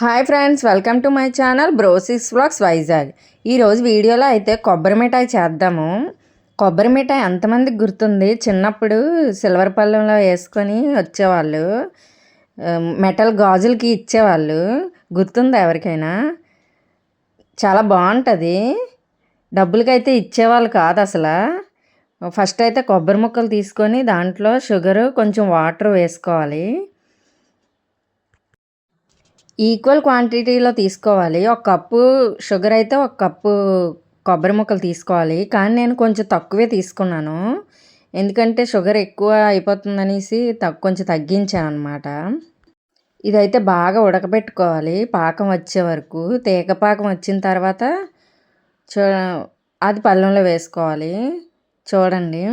Hi friends welcome to my channel brosix vlogs Vizag. ఈరోజు వీడియోలో అయితే కొబ్బరి మిఠాయి చేద్దాము. కొబ్బరి మిఠాయి ఎంతమందికి గుర్తుంది? చిన్నప్పుడు సిల్వర్ పళ్ళెంలో వేసుకొని వచ్చేవాళ్ళు. మెటల్ గాజులకి ఇచ్చేవాళ్ళు. గుర్తుందా ఎవరికైనా? చాలా బాగుంటుంది. డబ్బులకైతే ఇచ్చేవాళ్ళు కాదు అసలు. ఫస్ట్ అయితే కొబ్బరి ముక్కలు తీసుకొని దాంట్లో షుగరు కొంచెం వాటర్ వేసుకోవాలి. ఈక్వల్ క్వాంటిటీలో తీసుకోవాలి. ఒక కప్పు షుగర్ అయితే ఒక కప్పు కొబ్బరి ముక్కలు తీసుకోవాలి. కానీ నేను కొంచెం తక్కువే తీసుకున్నాను. ఎందుకంటే షుగర్ ఎక్కువ అయిపోతుందనేసి తక్కువ కొంచెం తగ్గించాను అనమాట ఇదైతే బాగా ఉడకబెట్టుకోవాలి. పాకం వచ్చే వరకు. తీగ పాకం వచ్చిన తర్వాత చూ అది పళ్ళెంలో వేసుకోవాలి. చూడండి.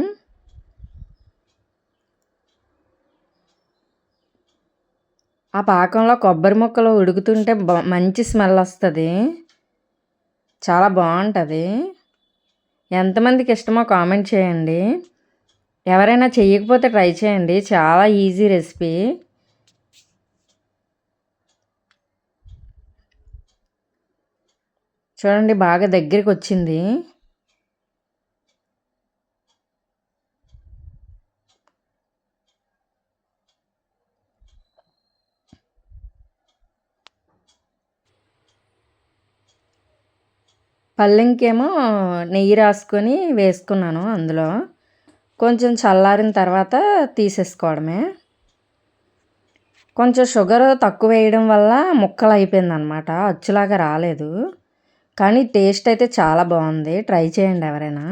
ఆ పాకంలో కొబ్బరి ముక్కలు ఉడుకుతుంటే మంచి స్మెల్ వస్తుంది. చాలా బాగుంటుంది ఎంతమందికి ఇష్టమో కామెంట్ చేయండి. ఎవరైనా చేయకపోతే ట్రై చేయండి. చాలా ఈజీ రెసిపీ. చూడండి బాగా దగ్గరికి వచ్చింది పల్లెంకేమో నెయ్యి రాసుకొని వేసుకున్నాను అందులో. కొంచెం చల్లారిన తర్వాత తీసేసుకోవడమే. కొంచెం షుగర్ తక్కువ వేయడం వల్ల ముక్కలు అయిపోయింది అనమాట అచ్చులాగా రాలేదు. కానీ టేస్ట్ అయితే చాలా బాగుంది. ట్రై చేయండి ఎవరైనా.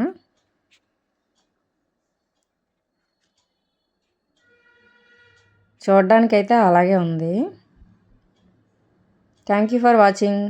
చూడడానికైతే అలాగే ఉంది. Thank you for watching.